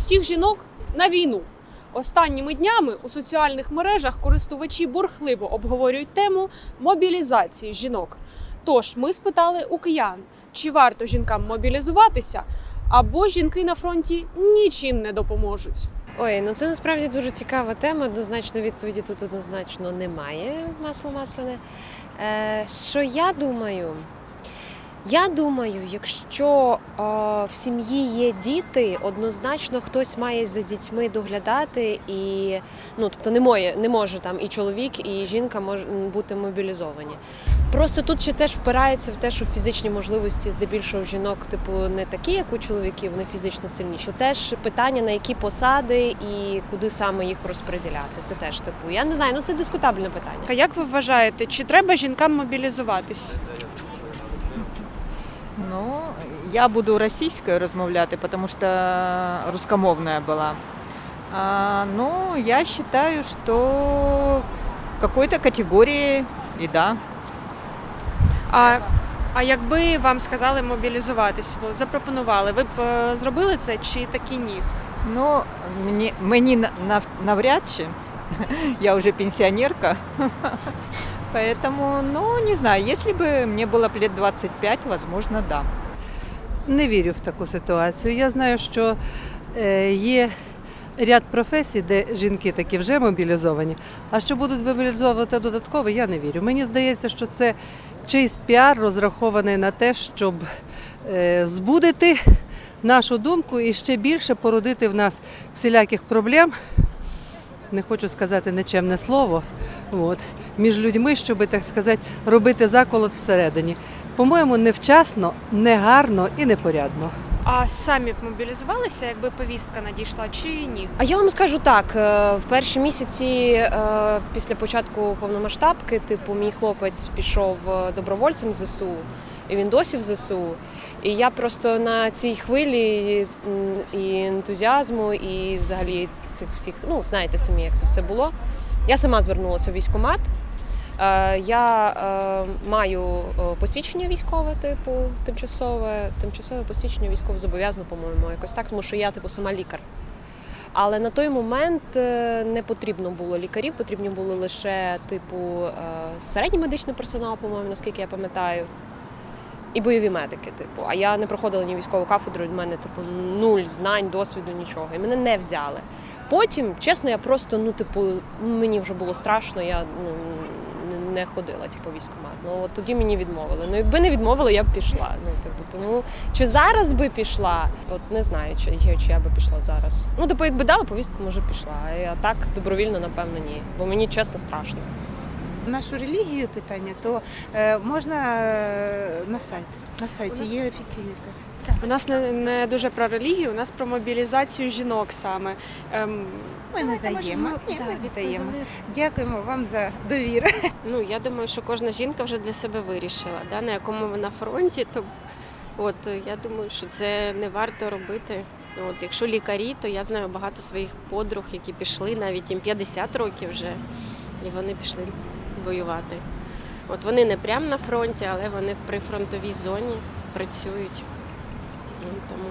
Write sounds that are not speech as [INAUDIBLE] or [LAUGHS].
Усіх жінок на війну. Останніми днями у соціальних мережах користувачі бурхливо обговорюють тему мобілізації жінок. Тож ми спитали у киян, чи варто жінкам мобілізуватися, або жінки на фронті нічим не допоможуть. Ой, ну це насправді дуже цікава тема. Однозначно відповіді тут однозначно немає. Масло масляне. Е, що я думаю? Я думаю, якщо е, в сім'ї є діти, однозначно хтось має за дітьми доглядати, і ну тобто не моє, не може там і чоловік, і жінка може бути мобілізовані. Просто тут ще теж впирається в те, що фізичні можливості здебільшого жінок, типу, не такі, як у чоловіків, вони фізично сильніші. Теж питання на які посади і куди саме їх розподіляти. Це теж типу. Я не знаю, ну це дискутабельне питання. А як ви вважаєте, чи треба жінкам мобілізуватись? Ну, я буду російською розмовляти, тому що русскомовная була. А, ну, я вважаю, що в какой-то категорії і да. А, а якби вам сказали мобілізуватись, запропонували, ви б е, зробили це чи таки ні? Ну, мені, мені нав- навряд чи. [LAUGHS] Я уже пенсионерка. [LAUGHS] Поэтому, ну, не знаю, если бы мне было б лет 25, возможно, да. Не вірю в таку ситуацію. Я знаю, що е, є ряд професій, де жінки такі вже мобілізовані. А що будуть мобілізовувати додатково, я не вірю. Мені здається, що це чийсь піар розрахований на те, щоб е, збудити нашу думку і ще більше породити в нас всіляких проблем. Не хочу сказати нечемне слово. От, між людьми, щоб, так сказати, робити заколот всередині. По-моєму, невчасно, негарно і непорядно. А самі б мобілізувалися, якби повістка надійшла, чи ні? А я вам скажу так: е, в перші місяці е, після початку повномасштабки, типу, мій хлопець пішов е, добровольцем в ЗСУ, і він досі в ЗСУ. І я просто на цій хвилі і ентузіазму, і взагалі цих всіх, ну знаєте самі, як це все було. Я сама звернулася в військкомат. Е, Я е, маю е, посвідчення військове, типу, тимчасове, тимчасове посвідчення військово зобов'язано, по-моєму, якось так, тому що я типу сама лікар. Але на той момент не потрібно було лікарів, потрібні були лише типу середній медичний персонал, по-моєму, наскільки я пам'ятаю, і бойові медики. Типу. А я не проходила ні військову кафедру, від мене типу нуль знань, досвіду, нічого. І мене не взяли. Потім, чесно, я просто, ну, типу, мені вже було страшно, я ну, не- ходила, типу, в військкомат. Ну от тоді мені відмовили. Ну, якби не відмовили, я б пішла. Ну, типу, тому чи зараз би пішла? От не знаю, чи, я- чи я би пішла зараз. Ну, типу, якби дали повістку, може пішла. А так добровільно, напевно, ні. Бо мені чесно страшно. Нашу релігію питання, то е, можна е, на сайт. На сайті є офіційний сайт. У нас не, не дуже про релігію, у нас про мобілізацію жінок саме. Ем, Ми не даємо. Ні, ми не даємо. Дякуємо вам за довіру. [LAUGHS] Ну, я думаю, що кожна жінка вже для себе вирішила, да, на якому вона фронті, то от я думаю, що це не варто робити. От, якщо лікарі, то я знаю багато своїх подруг, які пішли, навіть їм 50 років вже, і вони пішли воювати. От вони не прямо на фронті, але вони в прифронтовій зоні працюють. Ну, тому